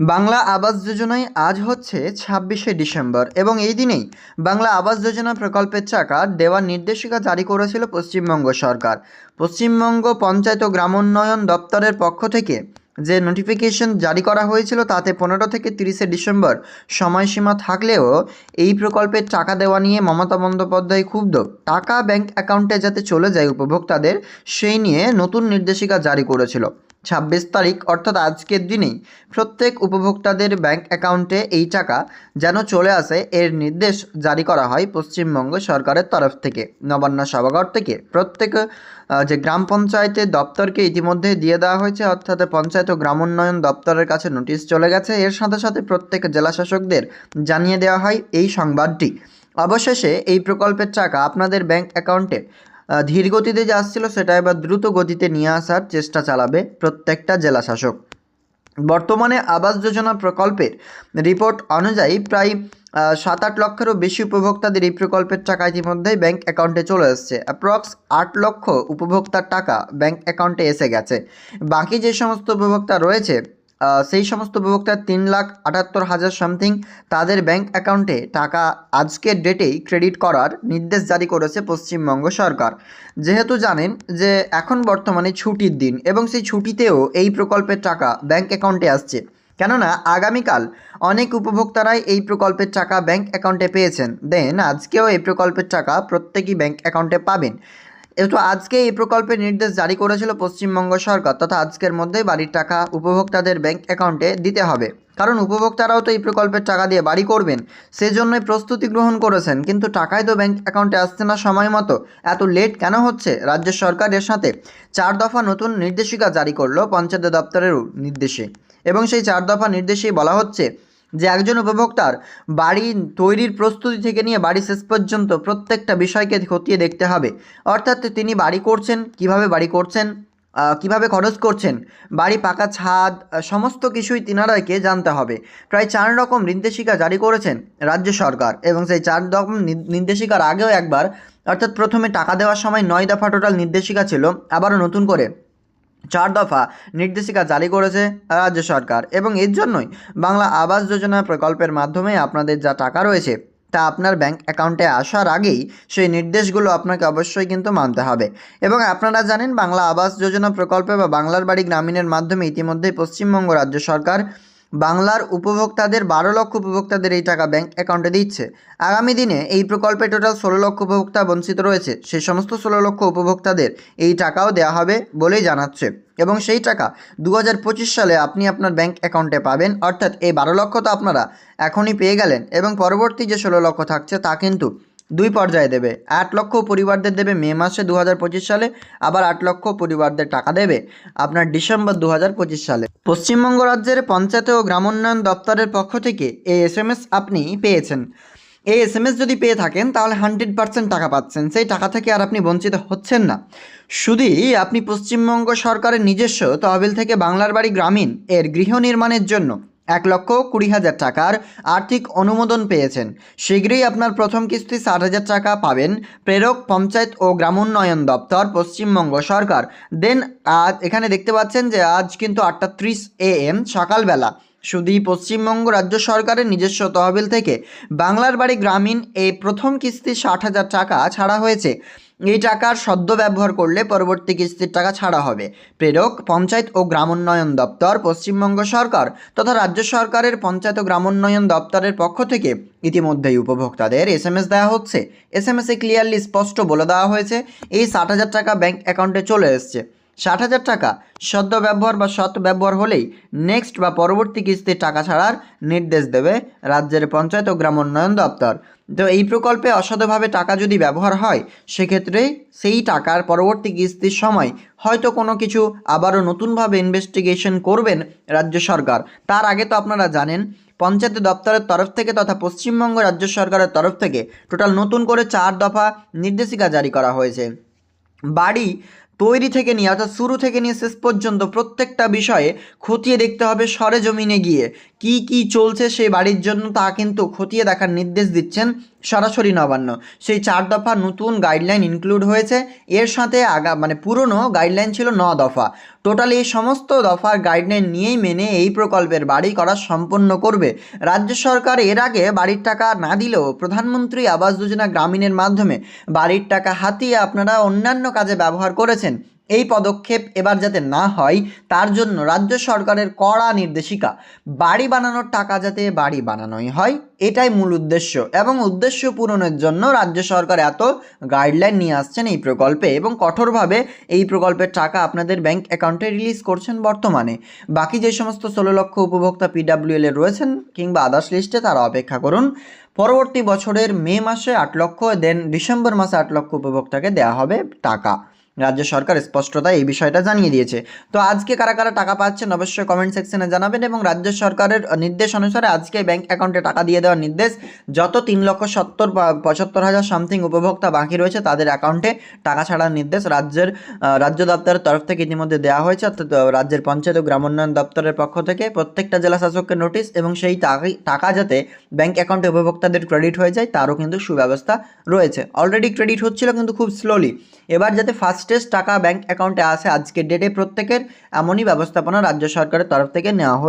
বাংলা আবাস যোজনায় আজ হচ্ছে ছাব্বিশে ডিসেম্বর এবং এই দিনেই বাংলা আবাস যোজনা প্রকল্পের চাকা দেওয়ার নির্দেশিকা জারি করেছিল পশ্চিমবঙ্গ সরকার। পশ্চিমবঙ্গ পঞ্চায়েত ও গ্রামোন্নয়ন দপ্তরের পক্ষ থেকে যে নোটিফিকেশন জারি করা হয়েছিল তাতে পনেরো থেকে তিরিশে ডিসেম্বর সময়সীমা থাকলেও এই প্রকল্পের টাকা দেওয়া নিয়ে মমতা বন্দ্যোপাধ্যায় ক্ষুব্ধ। টাকা ব্যাংক অ্যাকাউন্টে যাতে চলে যায় উপভোক্তাদের, সেই নিয়ে নতুন নির্দেশিকা জারি করেছিল। ছাব্বিশ তারিখ, অর্থাৎ আজকের দিনেই প্রত্যেক উপভোক্তাদের ব্যাংক অ্যাকাউন্টে এই টাকা যেন চলে আসে এর নির্দেশ জারি করা হয় পশ্চিমবঙ্গ সরকারের তরফ থেকে। নবান্ন সভাঘর থেকে প্রত্যেক যে গ্রাম পঞ্চায়েতের দপ্তরকে ইতিমধ্যে দিয়ে দেওয়া হয়েছে, অর্থাৎ পঞ্চায়েত ও গ্রামোন্নয়ন দপ্তরের কাছে নোটিশ চলে গেছে। এর সাথে সাথে প্রত্যেক জেলাশাসকদের জানিয়ে দেওয়া হয় এই সংবাদটি। অবশেষে এই প্রকল্পের টাকা আপনাদের ব্যাংক অ্যাকাউন্টে ধীর গতিতে যে আসছিল সেটা এবার দ্রুত গতিতে নিয়ে আসার চেষ্টা চালাবে প্রত্যেকটা জেলা শাসক বর্তমানে আবাস যোজনা প্রকল্পের রিপোর্ট অনুযায়ী প্রায় সাত আট লক্ষেরও বেশি উপভোক্তাদের এই প্রকল্পের টাকা ইতিমধ্যেই ব্যাংক অ্যাকাউন্টে চলে এসছে। অ্যাপ্রক্স আট লক্ষ উপভোক্তার টাকা ব্যাংক অ্যাকাউন্টে এসে গেছে। বাকি যে সমস্ত উপভোক্তা রয়েছে সেই সমস্ত উপভোক্তার তিন লাখ আটাত্তর হাজার সামথিং তাদের ব্যাংক অ্যাকাউন্টে টাকা আজকের ডেটেই ক্রেডিট করার নির্দেশ জারি করেছে পশ্চিমবঙ্গ সরকার। যেহেতু জানেন যে এখন বর্তমানে ছুটির দিন এবং সেই ছুটিতেও এই প্রকল্পের টাকা ব্যাংক অ্যাকাউন্টে আসছে। কেননা আগামীকাল অনেক উপভোক্তারাই এই প্রকল্পের টাকা ব্যাংক অ্যাকাউন্টে পেয়েছেন। দেন আজকেও এই প্রকল্পের টাকা প্রত্যেকই ব্যাংক অ্যাকাউন্টে পাবেন। একটু আজকে এই প্রকল্পের নির্দেশ জারি করেছিল পশ্চিমবঙ্গ সরকার, তথা আজকের মধ্যেই বাড়ির টাকা উপভোক্তাদের ব্যাংক অ্যাকাউন্টে দিতে হবে। কারণ উপভোক্তারাও তো এই প্রকল্পের টাকা দিয়ে বাড়ি করবেন, সেজন্যই প্রস্তুতি গ্রহণ করেছেন। কিন্তু টাকাই তো ব্যাংক অ্যাকাউন্টে আসছে না সময় মতো। এত লেট কেন হচ্ছে? রাজ্য সরকারের সাথে চার দফা নতুন নির্দেশিকা জারি করল পঞ্চায়েত দপ্তরের নির্দেশে। এবং সেই চার দফা নির্দেশেই বলা হচ্ছে যে একজন উপভোক্তার বাড়ি তৈরির প্রস্তুতি থেকে নিয়ে বাড়ি শেষ পর্যন্ত প্রত্যেকটা বিষয়কে খতিয়ে দেখতে হবে। অর্থাৎ তিনি বাড়ি করছেন, কীভাবে বাড়ি করছেন কীভাবে খরচ করছেন, বাড়ি পাকা ছাদ সমস্ত কিছুই তিনারাকে জানতে হবে। প্রায় চার রকম নির্দেশিকা জারি করেছেন রাজ্য সরকার এবং সেই চার রকম নির্দেশিকার আগেও একবার, অর্থাৎ প্রথমে টাকা দেওয়ার সময় নয় দফা টোটাল নির্দেশিকা ছিল, আবারও নতুন করে চার দফা নির্দেশিকা জারি করেছে রাজ্য সরকার এবং এর জন্যই বাংলা আবাস যোজনা প্রকল্পের মাধ্যমে আপনাদের যা টাকা রয়েছে তা আপনার ব্যাংক অ্যাকাউন্টে আসার আগেই সেই নির্দেশগুলো আপনাকে অবশ্যই কিন্তু মানতে হবে। এবং আপনারা জানেন বাংলা আবাস যোজনা প্রকল্পে বা বাংলার বাড়ি গ্রামীণের মাধ্যমে ইতিমধ্যেই পশ্চিমবঙ্গ রাজ্য সরকার বাংলার উপভোক্তাদের বারো লক্ষ উপভোক্তাদের এই টাকা ব্যাংক অ্যাকাউন্টে দিচ্ছে। আগামী দিনে এই প্রকল্পে টোটাল ষোলো লক্ষ উপভোক্তা বঞ্চিত রয়েছে। সেই সমস্ত ষোলো লক্ষ উপভোক্তাদের এই টাকাও দেওয়া হবে বলেই জানাচ্ছে। এবং সেই টাকা দু হাজার পঁচিশ সালে আপনি আপনার ব্যাংক অ্যাকাউন্টে পাবেন। অর্থাৎ এই বারো লক্ষ তো আপনারা এখনই পেয়ে গেলেন। এবং পরবর্তী যে ষোলো লক্ষ থাকছে তা কিন্তু দুই পর্যায়ে দেবে। আট লক্ষ পরিবারদের দেবে মে মাসে দু হাজার পঁচিশ সালে, আবার আট লক্ষ পরিবারদের টাকা দেবে আপনার ডিসেম্বর দু হাজার পঁচিশ সালে। পশ্চিমবঙ্গ রাজ্যের পঞ্চায়েত ও গ্রামোন্নয়ন দপ্তরের পক্ষ থেকে এই এস আপনি পেয়েছেন। এই এস যদি পেয়ে থাকেন, তাহলে হান্ড্রেড পার্সেন্ট টাকা পাচ্ছেন। সেই টাকা থেকে আর আপনি বঞ্চিত হচ্ছেন না। শুধুই আপনি পশ্চিমবঙ্গ সরকারের নিজস্ব তহবিল থেকে বাংলার বাড়ি গ্রামীণ এর গৃহ নির্মাণের জন্য এক লক্ষ কুড়ি হাজার টাকার আর্থিক অনুমোদন পেয়েছেন। শীঘ্রই আপনার প্রথম কিস্তি ষাট হাজার টাকা পাবেন। প্রেরক, পঞ্চায়েত ও গ্রামোন্নয়ন দপ্তর, পশ্চিমবঙ্গ সরকার। দেন, আজ এখানে দেখতে পাচ্ছেন যে আজ কিন্তু আটটা ত্রিশ এ এম, সকালবেলা। শুধুই পশ্চিমবঙ্গ রাজ্য সরকারের নিজস্ব তহবিল থেকে বাংলার বাড়ি গ্রামীণ এই প্রথম কিস্তি ষাট হাজার টাকা ছাড়া হয়েছে। এই টাকার সদ্য ব্যবহার করলে পরবর্তী কিস্তির টাকা ছাড়া হবে। প্রেরক, পঞ্চায়েত ও গ্রামোন্নয়ন দপ্তর, পশ্চিমবঙ্গ সরকার তথা রাজ্য সরকারের পঞ্চায়েত ও গ্রামোন্নয়ন দপ্তরের পক্ষ থেকে ইতিমধ্যেই উপভোক্তাদের এস এম এস দেওয়া হচ্ছে। এস এম এসে ক্লিয়ারলি স্পষ্ট বলে দেওয়া হয়েছে, এই ষাট হাজার টাকা ব্যাংক অ্যাকাউন্টে চলে এসছে। ষাট হাজার টাকা। সদ্য ব্যবহার বা সৎ ব্যবহার হলেই নেক্সট বা পরবর্তী কিস্তির টাকা ছাড়ার নির্দেশ দেবে রাজ্যের পঞ্চায়েত ও গ্রাম উন্নয়ন দপ্তর। তো এই প্রকল্পে অসাধুভাবে টাকা যদি ব্যবহার হয়, সেক্ষেত্রে সেই টাকার পরবর্তী কিস্তির সময় হয়তো কোনো কিছু আবারও নতুনভাবে ইনভেস্টিগেশন করবেন রাজ্য সরকার। তার আগে তো আপনারা জানেন, পঞ্চায়েত দপ্তরের তরফ থেকে তথা পশ্চিমবঙ্গ রাজ্য সরকারের তরফ থেকে টোটাল নতুন করে চার দফা নির্দেশিকা জারি করা হয়েছে। বাড়ি তৈরি থেকে নিয়ে, অর্থাৎ শুরু থেকে নিয়ে শেষ পর্যন্ত প্রত্যেকটা বিষয়ে খতিয়ে দেখতে হবে সরেজমিনে গিয়ে। কি কি চলছে সেই বাড়ির জন্য তা কিন্তু খতিয়ে দেখার নির্দেশ দিচ্ছেন সরাসরি নবান্ন। সেই চার দফা নতুন গাইডলাইন ইনক্লুড হয়েছে। এর সাথে আগা মানে পুরনো গাইডলাইন ছিল ন দফা। টোটালি সমস্ত দফার গাইডলাইন নিয়েই মেনে এই প্রকল্পের বাড়ি করা সম্পন্ন করবে। রাজ্য সরকার এর আগে বাড়ির টাকা না দিলেও প্রধানমন্ত্রী আবাস যোজনা গ্রামীণের মাধ্যমে বাড়ির টাকা হাতিয়ে আপনারা অন্যান্য কাজে ব্যবহার করেছেন। এই পদক্ষেপ এবার যাতে না হয়, তার জন্য রাজ্য সরকারের কড়া নির্দেশিকা। বাড়ি বানানোর টাকা যাতে বাড়ি বানানোই হয়, এটাই মূল উদ্দেশ্য এবং উদ্দেশ্য পূরণের জন্য রাজ্য সরকার এত গাইডলাইন নিয়ে আসছেন এই প্রকল্পে এবং কঠোরভাবে এই প্রকল্পের টাকা আপনাদের ব্যাংক অ্যাকাউন্টে রিলিজ করছেন বর্তমানে। বাকি যে সমস্ত ষোলো লক্ষ উপভোক্তা পিডাব্লিউএল এ রয়েছেন কিংবা আদার্স লিস্টে তারা অপেক্ষা করুন। পরবর্তী বছরের মে মাসে আট লক্ষ দেন ডিসেম্বর মাসে আট লক্ষ উপভোক্তাকে দেওয়া হবে টাকা। রাজ্য সরকার স্পষ্টতা এই বিষয়টা জানিয়ে দিয়েছে। তো আজকে কারা কারা টাকা পাচ্ছেন অবশ্যই কমেন্ট সেকশনে জানাবেন এবং রাজ্য সরকারের নির্দেশ অনুসারে আজকে ব্যাংক অ্যাকাউন্টে টাকা দিয়ে দেওয়ার নির্দেশ, যত তিন লক্ষ সত্তর পঁচাত্তর হাজার সামথিং উপভোক্তা বাকি রয়েছে তাদের অ্যাকাউন্টে টাকা ছাড়ার নির্দেশ রাজ্যের রাজ্য দপ্তরের তরফ থেকে ইতিমধ্যে দেওয়া হয়েছে। অর্থাৎ রাজ্যের পঞ্চায়েত ও গ্রামোন্নয়ন দপ্তরের পক্ষ থেকে প্রত্যেকটা জেলা শাসককে নোটিশ এবং সেই টাকা- যাতে ব্যাংক অ্যাকাউন্টে উপভোক্তাদের ক্রেডিট হয়ে যায়, তারও কিন্তু সুব্যবস্থা রয়েছে। অলরেডি ক্রেডিট হচ্ছিল কিন্তু খুব স্লোলি এবার যাতে ফাস্টেস্ট টাকা ব্যাংক অ্যাকাউন্টে আসে আজকের ডেটে প্রত্যেকের এমনই ব্যবস্থাপনা রাজ্য সরকারের তরফ থেকে নেওয়া হয়েছে।